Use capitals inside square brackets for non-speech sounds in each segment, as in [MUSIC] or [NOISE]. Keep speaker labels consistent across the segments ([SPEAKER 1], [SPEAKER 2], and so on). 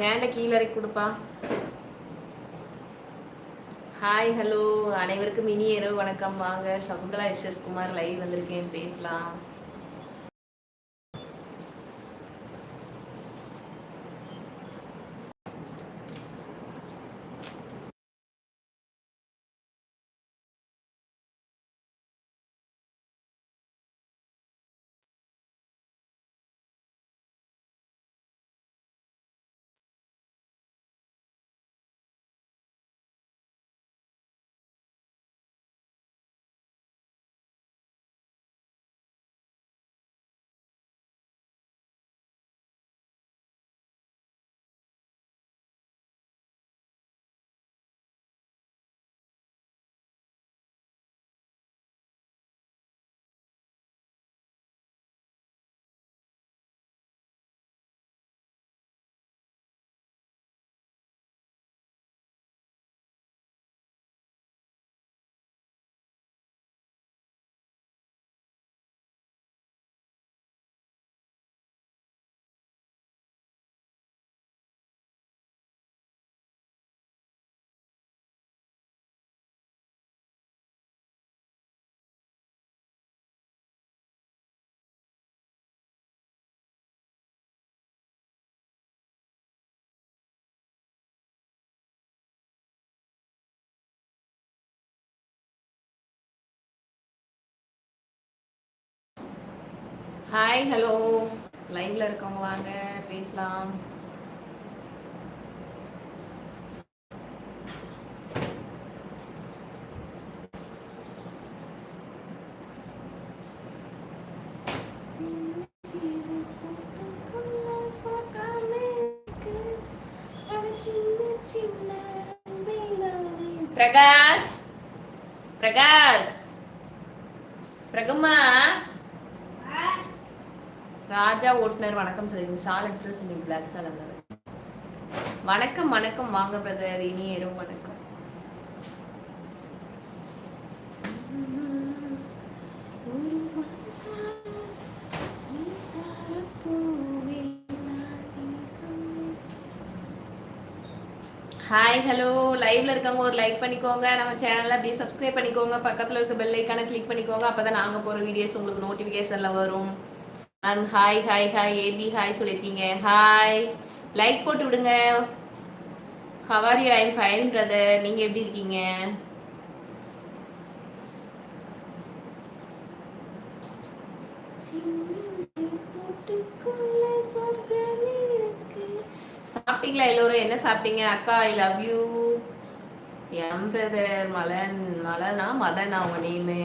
[SPEAKER 1] ஸ்டாண்டை கீழே இறக்கி கொடுப்பா. ஹாய் ஹலோ அனைவருக்கும் இனி இரவு வணக்கம். வாங்க சகுந்தலா யஷஸ்குமார் லைவ் வந்திருக்கேன். பேசலாம். ஹாய் ஹலோ லைவ்ல இருக்கவங்க வாங்க பேசலாம். பிரகாஷ் பிரகாஷ். பிரகமா. ராஜா ஓட்டுநர் வணக்கம் சொல்லிடுங்க ஷால் எடுத்துட்டு சொன்னீங்க பிளாக் ஷால் அந்த வணக்கம் வணக்கம் வாங்க பிரதர் இனி வணக்கம். ஹாய் ஹலோ லைவ்ல இருக்கவங்க ஒரு லைக் பண்ணிக்கோங்க. நம்ம சேனலில் அப்படியே சப்ஸ்கிரைப் பண்ணிக்கோங்க. பக்கத்துல இருக்க பெல் ஐக்கான கிளிக் பண்ணிக்கோங்க. அப்பதான் நாங்க போற வீடியோஸ் உங்களுக்கு நோட்டிஃபிகேஷனில் வரும். Ma'am hi hi hi AB hi சொல்லியிருக்கீங்க ஹாய் லைக் போட்டு விடுங்க. How are you I'm fine brother நீங்க எப்படி இருக்கீங்க? சாப்பிட்டீங்களா எல்லோரும்? என்ன சாப்பிட்டீங்க? அக்கா I love you M brother மலன் மலனா மதனா உங்க நேமு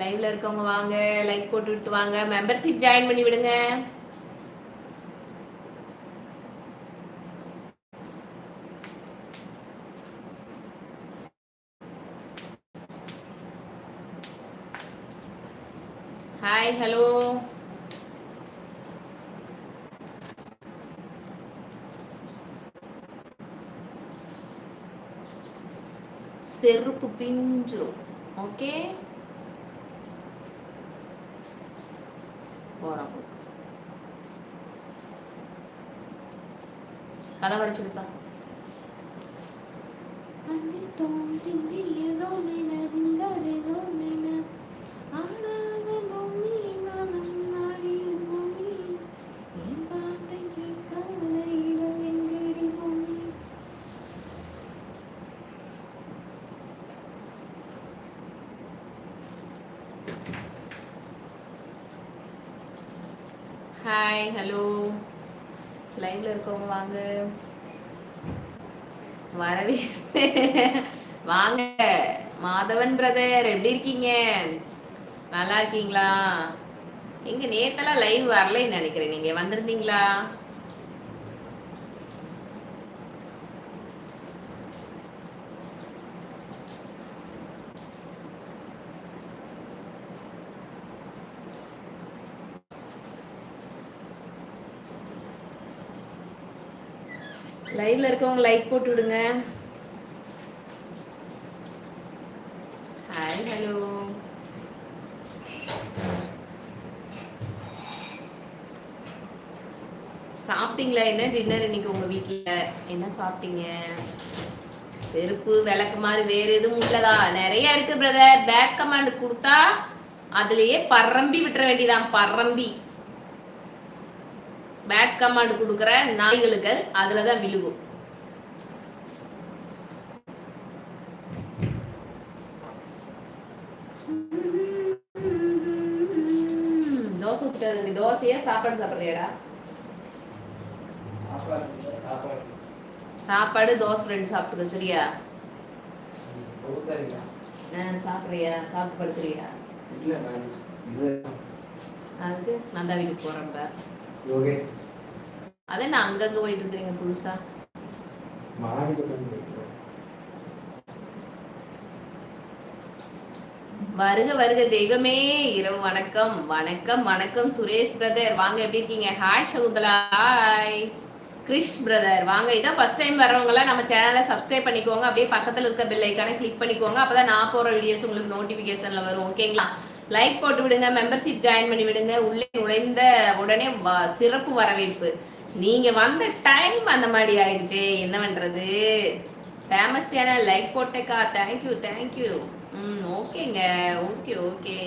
[SPEAKER 1] லைவ்ல இருக்கவங்க வாங்க லைக் போட்டு விட்டு வாங்க. மெம்பர்ஷிப் ஜாயின் பண்ணி விடுங்க. ஹாய் ஹலோ செருப்பு பிஞ்சிரும். ஓகே போறான் போக்கு. கதை படிச்சுடுப்பா ஹாய் ஹலோ லைவ்ல இருக்கவங்க வாங்க. வரவே [LAUGHS] வாங்க. மாதவன் பிரதர் எப்படி இருக்கீங்க? நல்லா இருக்கீங்களா? எங்க நேத்தெல்லாம் லைவ் வரலைன்னு நினைக்கிறேன். நீங்க வந்திருந்தீங்களா? லைவ்ல இருக்கவங்க லைக் போட்டு விடுங்க. ஹாய் ஹலோ சாப்பிட்டீங்களா? என்ன டின்னர் இன்னைக்கு உங்க வீட்டில் என்ன சாப்பிட்டீங்க? செருப்பு விளக்கு மாதிரி வேற எதுவும் உள்ளதா நிறைய இருக்கு பிரதர் பேக் கமாண்ட் கொடுத்தா அதுலயே பரம்பி விட்டுற வேண்டியதான் பரம்பி. பேக் கமாண்ட் கொடுக்குற நாய்களுக்கு அதுலதான் விழுகும். தோசை ஊத்துறது தோசையா சாப்பாடு சாப்பிடுறியாடா?
[SPEAKER 2] சாப்பாடு
[SPEAKER 1] தோசை ரெண்டு சாப்பிடுங்க சரியா? சாப்பிடுறியா? சாப்பிட்டு
[SPEAKER 2] இது
[SPEAKER 1] அதுக்கு நான் தான் வீட்டுக்கு போறேன்.
[SPEAKER 2] யோகேஷ்.
[SPEAKER 1] அதே நான் அங்கங்க போயிட்டு இருக்கிறீங்க புதுசா வருக வருக தெய்வமே. இரவு வணக்கம். வணக்கம் வணக்கம் சுரேஷ் பிரதர் வாங்க எப்படி இருக்கீங்க? Hi Shakuntala. Hi Krish brother வாங்க இதான் ஃபர்ஸ்ட் டைம் வர்றவங்கலாம் நம்ம சேனலை சப்ஸ்கிரைப் பண்ணிக்கோங்க. அப்படியே பக்கத்துல இருக்க பெல் ஐக்கானை கிளிக் பண்ணிக்கோங்க. அப்பதான் நான் போற வீடியோஸ் உங்களுக்கு நோட்டிபிகேஷன்ல வரும். ஓகேங்களா லைக் போட்டு விடுங்க மெம்பர்ஷிப் ஜாயின் பண்ணி விடுங்க. உள்ளே நுழைந்த உடனே சிறப்பு வரவேற்பு. நீங்க வந்த டைம் அந்த மாதிரி ஆயிடுச்சு. என்ன பண்றது? ஃபேமஸ் சேனல் லைக் போட்டேக்கா. தேங்க்யூ தேங்க்யூ ம் ஓகேங்க ஓகே ஓகே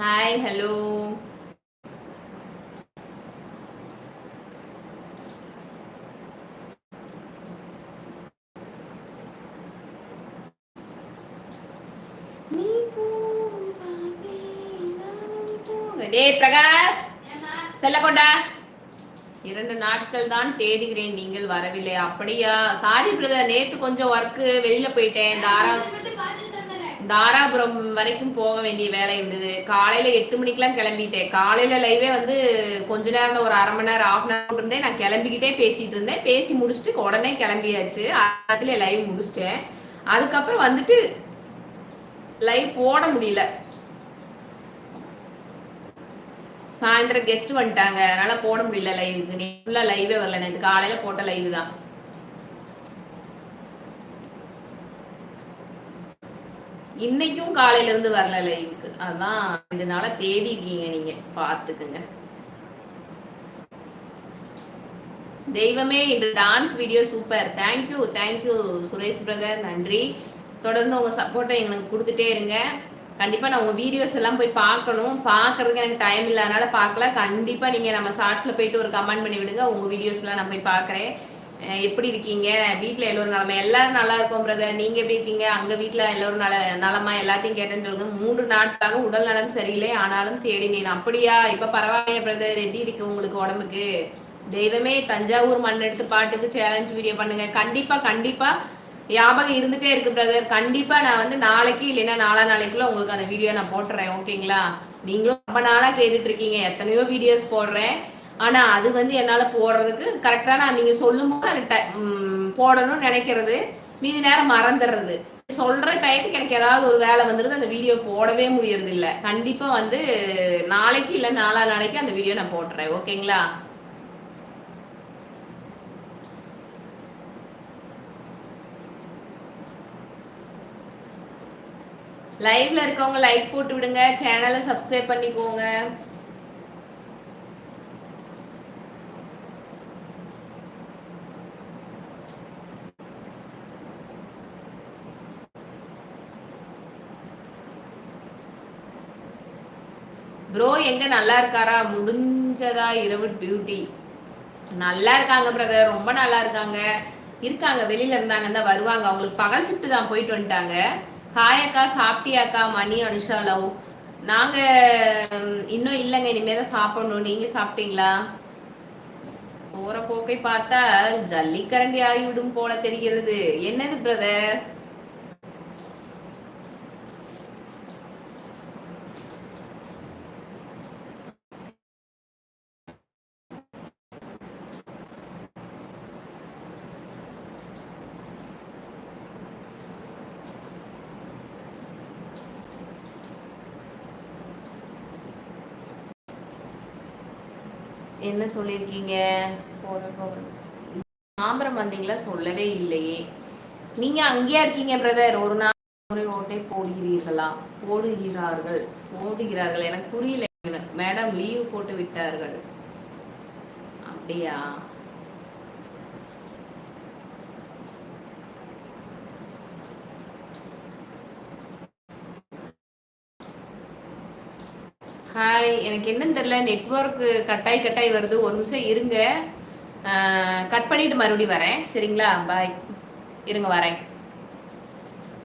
[SPEAKER 1] ஹாய் ஹலோ டேய் பிரகாஷ். செல்ல கொண்டா இரண்டு நாட்கள் தான் தேடுகிறேன். நீங்கள் வரவில்லை. அப்படியா? சாரி பிரதர் நேத்து கொஞ்சம் ஒர்க்கு வெளியில போயிட்டேன். தாரா தாராபுரம் வரைக்கும் போக வேண்டிய வேலை இருந்தது. காலையில எட்டு மணிக்கெல்லாம் கிளம்பிட்டேன். காலையில லைவே வந்து கொஞ்ச நேரம் ஒரு அரை மணி நேரம் ஆஃப் அன் ஹவர் இருந்தேன். நான் கிளம்பிக்கிட்டே பேசிட்டு இருந்தேன். பேசி முடிச்சுட்டு உடனே கிளம்பியாச்சு. அதுல லைவ் முடிச்சிட்டேன். அதுக்கப்புறம் வந்துட்டு லைவ் போட முடியல. சாயந்தரம் கெஸ்ட் வந்துட்டாங்க. அதனால போட முடியல லைவுக்கு நீ ஃபுல்லா லைவே வரல. நேற்று காலையில போட்ட லைவ் தான். இன்னைக்கும் காலையில இருந்து வரல லைவுக்கு. அதான் ரெண்டு நாளா தேடி இருக்கீங்க நீங்க. பாத்துக்குங்க. தெய்வமே இன்று dance video super thank you thank you Suresh brother நன்றி. தொடர்ந்து உங்க சப்போர்ட்டை எங்களுக்கு கொடுத்துட்டே இருங்க. கண்டிப்பா நான் உங்க வீடியோஸ் எல்லாம் போய் பார்க்கணும். பார்க்கறதுக்கு எனக்கு டைம் இல்லாதனால பார்க்கல. கண்டிப்பா நீங்க நம்ம ஷார்ட்ஸ்ல போயிட்டு ஒரு கமெண்ட் பண்ணி விடுங்க. உங்க வீடியோஸ் எல்லாம் நான் போய் பாக்குறேன் எப்படி இருக்கீங்க? வீட்டில் எல்லோரும் நலமா? எல்லாரும் நல்லா இருக்கும் பிரதர் நீங்க எப்படி இருக்கீங்க? அங்க வீட்டில் எல்லோரும் நல நலமா? எல்லாத்தையும் கேட்டேன்னு சொல்லுங்க. மூன்று நாட்களாக உடல் நலம் சரியில்லை. ஆனாலும் தேடினேன். அப்படியா? இப்ப பரவாயில்லையா பிரதர் எப்படி இருக்கு உங்களுக்கு உடம்புக்கு? தெய்வமே தஞ்சாவூர் மண் எடுத்து பாட்டுக்கு சேலஞ்ச் வீடியோ பண்ணுங்க. கண்டிப்பா கண்டிப்பா ஞாபகம் இருந்துட்டே இருக்கு பிரதர் கண்டிப்பா நான் வந்து நாளைக்கு இல்லைன்னா நாளா நாளைக்குள்ள உங்களுக்கு அந்த வீடியோ நான் போட்டுறேன். ஓகேங்களா நீங்களும் ரொம்ப நாளா கேட்டுட்டு இருக்கீங்க. எத்தனையோ வீடியோஸ் போடுறேன். ஆனா அது வந்து என்னால போடுறதுக்கு கரெக்டா நான் நீங்க சொல்லும் போது அது போடணும்னு நினைக்கிறது. மீதி நேரம் மறந்துடுறது. சொல்ற டயத்துக்கு எனக்கு ஏதாவது ஒரு வேலை வந்துருது அந்த வீடியோ போடவே முடியறது இல்ல கண்டிப்பா வந்து நாளைக்கு இல்ல நாளா நாளைக்கு அந்த வீடியோ நான் போட்டுறேன். ஓகேங்களா? லைவ்ல இருக்கவங்க லைக் போட்டு விடுங்க. சேனலை சப்ஸ்கிரைப் பண்ணிக்கோங்க. ப்ரோ எங்க நல்லா இருக்காரா? முடிஞ்சதா இரவு டியூட்டி நல்லா இருக்காங்க பிரதர் ரொம்ப நல்லா இருக்காங்க. இருக்காங்க வெளியில இருந்தாங்க தான் வருவாங்க. அவங்களுக்கு பகல் ஷிஃப்ட் தான் போயிட்டு வந்துட்டாங்க. ஹாயக்கா அக்கா சாப்பிட்டியாக்கா மணி அனுஷா லவ். நாங்க இன்னும் இல்லைங்க. இனிமே தான் சாப்பிடணும். நீங்க சாப்பிட்டீங்களா? போற போக்கை பார்த்தா ஜல்லிக்கரண்டி ஆகிவிடும் போல தெரிகிறது. என்னது பிரதர் என்ன சொல்லியிருக்கீங்க? போற தாம்பரம் வந்தீங்களா? சொல்லவே இல்லையே. நீங்க அங்கேயா இருக்கீங்க பிரதர் ஒரு நாள் முறை ஓட்டை போடுகிறீர்களா? போடுகிறார்கள். போடுகிறார்கள். எனக்கு புரியல. மேடம் லீவு போட்டு விட்டார்கள். அப்படியா? ஹாய் எனக்கு என்னன்னு தெரில நெட்ஒர்க்கு கட்டாய் கட்டாய் வருது. ஒரு நிமிஷம் இருங்க. கட் பண்ணிட்டு மறுபடியும் வரேன். சரிங்களா? பாய் இருங்க வரேன்.